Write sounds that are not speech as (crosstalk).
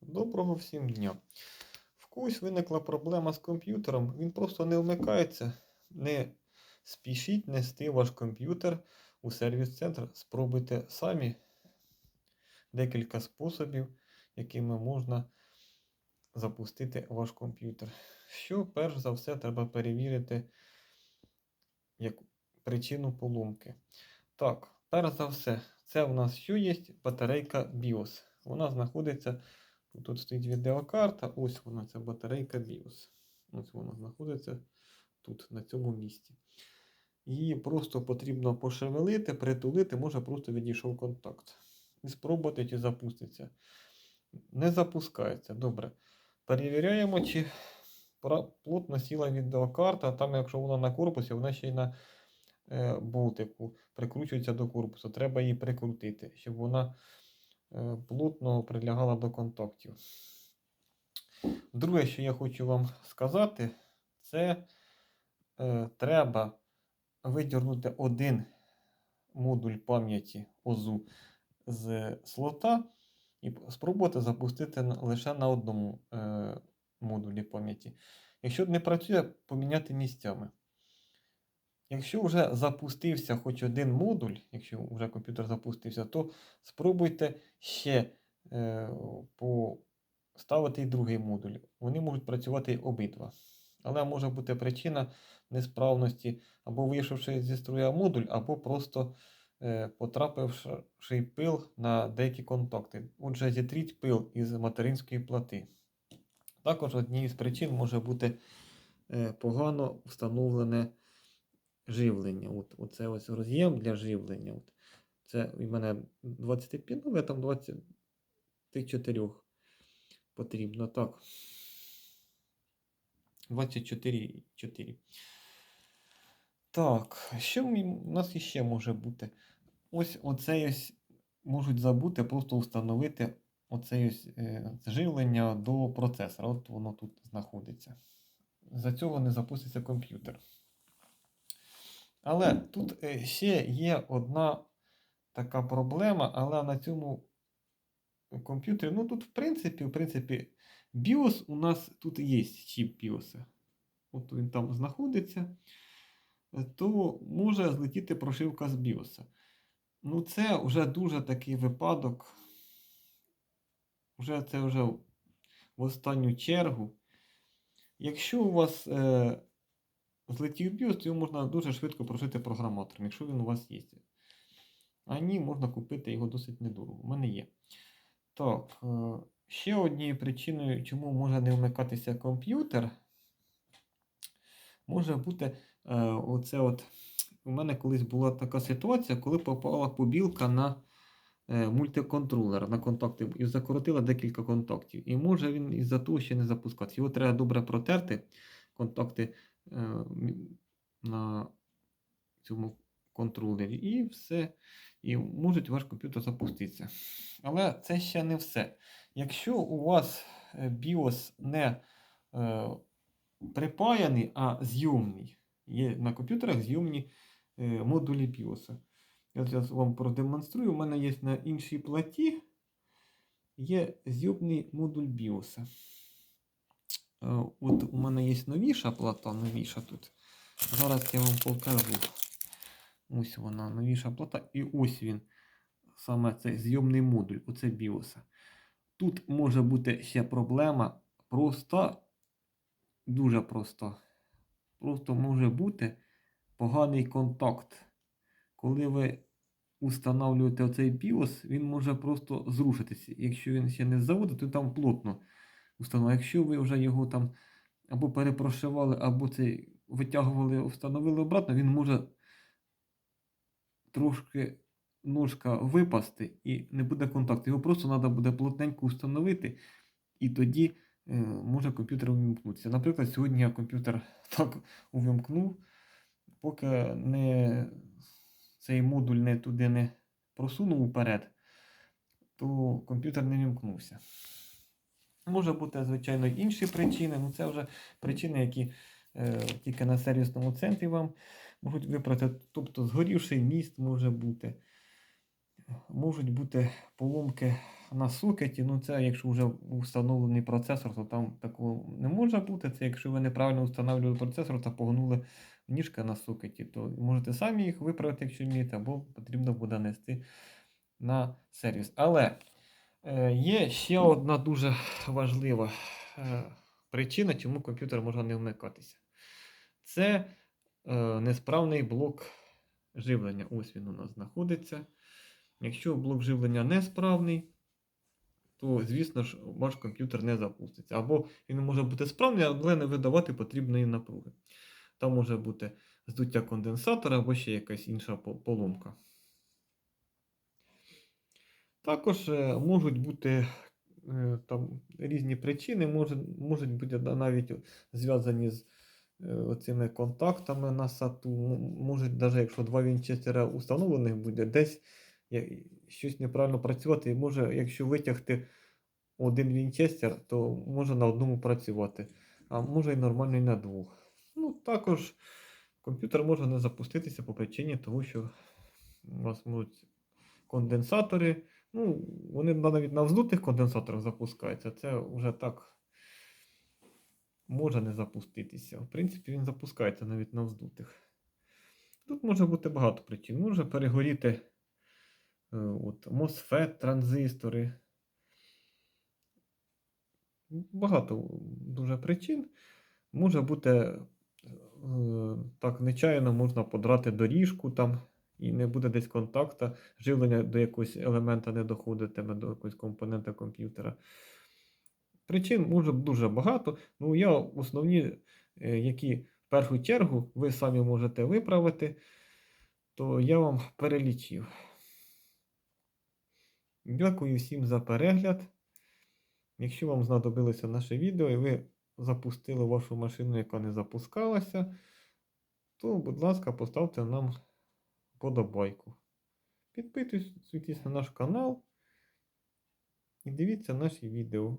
Доброго всім дня. В когось виникла проблема з комп'ютером, він просто не вмикається. Не спішіть нести ваш комп'ютер у сервіс-центр. Спробуйте самі декілька способів, якими можна запустити ваш комп'ютер. Що перш за все треба перевірити як причину поломки. Так, перш за все, це в нас що є? Батарейка BIOS. Вона знаходиться. Тут стоїть відеокарта, ось вона, ця батарейка BIOS. Ось вона знаходиться тут, на цьому місці. Її просто потрібно пошевелити, притулити, може просто відійшов контакт. І спробувати, чи запуститься. Не запускається. Добре. Перевіряємо, чи плотно сіла відеокарта. Там, якщо вона на корпусі, вона ще й на е, болтику прикручується до корпусу. Треба її прикрутити, щоб вона плотно прилягала до контактів. Друге, що я хочу вам сказати, це е, треба видірнути один модуль пам'яті ОЗУ з слота і спробувати запустити лише на одному е, модулі пам'яті. Якщо не працює, поміняти місцями. Якщо вже запустився хоч один модуль, якщо вже комп'ютер запустився, то спробуйте ще е, поставити і другий модуль. Вони можуть працювати обидва. Але може бути причина несправності або вийшовши зі строя модуль, або просто е, потрапивши пил на деякі контакти. Отже, зітріть пил із материнської плати. Також однією з причин може бути е, погано встановлене живлення. От, оце ось роз'єм для живлення. От. Це у мене 25, ну, там 24 потрібно. Так. 24,4. Так, що у нас іще може бути? Ось оце ось можуть забути просто встановити оце ось е, живлення до процесора. От воно тут знаходиться. За цього не запуститься комп'ютер. Але тут е, ще є одна така проблема, але на цьому комп'ютері, ну тут в принципі, в принципі, BIOS у нас тут є чіп BIOS. От він там знаходиться, е, то може злетіти прошивка з BIOS. Ну, це вже дуже такий випадок. Вже це вже в останню чергу. Якщо у вас е, BIOS, то його можна дуже швидко прошити програматором, якщо він у вас є. А ні, можна купити його досить недорого. У мене є. Так, е, ще однією причиною, чому може не вмикатися комп'ютер, може бути е, оце от. У мене колись була така ситуація, коли попала побілка на е, мультиконтролер на контакти і закоротила декілька контактів. І може він із-за того ще не запускатися. Його треба добре протерти, контакти на цьому контролері, і все. І може ваш комп'ютер запуститися. Але це ще не все. Якщо у вас е, BIOS не е, припаяний, а зйомний, є на комп'ютерах зйомні е, модулі BIOS. Я зараз вам продемонструю. У мене є на іншій платі є зйомний модуль BIOS. Е, От у мене є новіша плата, новіша тут. Зараз я вам покажу. Ось вона, новіша плата. І ось він. Саме цей зйомний модуль, оце BIOS. Тут може бути ще проблема проста, дуже проста. Просто може бути поганий контакт. Коли ви устанавливаєте оцей BIOS, він може просто зрушитися. Якщо він ще не з заводу, то там плотно установлено. Якщо ви вже його там або перепрошивали, або цей витягували, встановили обратно, він може трошки ножка випасти і не буде контакту. Його просто треба буде плотненько встановити, і тоді е, може комп'ютер увімкнутися. Наприклад, сьогодні я комп'ютер (laughs) так увімкнув, поки не, цей модуль не туди не просунув уперед, то комп'ютер не вімкнувся. Може бути, звичайно, інші причини, ну це вже причини, які е, тільки на сервісному центрі вам можуть випрати. Тобто згорівший міст може бути. Можуть бути поломки на сокеті, ну це якщо вже встановлений процесор, то там такого не може бути. Це якщо ви неправильно встановлювали процесор та погнули ніжка на сокеті, то можете самі їх виправити, якщо вмієте, або потрібно буде нести на сервіс. Але є ще одна дуже важлива е, причина, чому комп'ютер може не вмикатися. Це е, несправний блок живлення. Ось він у нас знаходиться. Якщо блок живлення несправний, то, звісно ж, ваш комп'ютер не запуститься. Або він може бути справний, але не видавати потрібної напруги. Там може бути здуття конденсатора або ще якась інша поломка. Також е, можуть бути е, там різні причини, може, можуть бути навіть зв'язані з е, цими контактами на сату. М- Можуть, навіть якщо два вінчестера установлених буде, десь щось неправильно працювати. І може, якщо витягти один вінчестер, то може на одному працювати, а може і нормально і на двох. Ну, також комп'ютер може не запуститися по причині того, що у вас можуть конденсатори. Ну, вони навіть на вздутих конденсаторах запускаються. Це вже так може не запуститися. В принципі, він запускається навіть на вздутих. Тут може бути багато причин. Може перегоріти е, от, MOSFET, транзистори. Багато дуже причин. Може бути е, так, нечаянно можна подрати доріжку там, і не буде десь контакта, живлення до якогось елемента не доходитиме, до якогось компонента комп'ютера. Причин може дуже багато. Ну, я основні, е, які в першу чергу ви самі можете виправити, то я вам перелічив. Дякую всім за перегляд. Якщо вам знадобилося наше відео і ви запустили вашу машину, яка не запускалася, то, будь ласка, поставте нам подобайку. Підписуйтесь на наш канал і дивіться наші відео.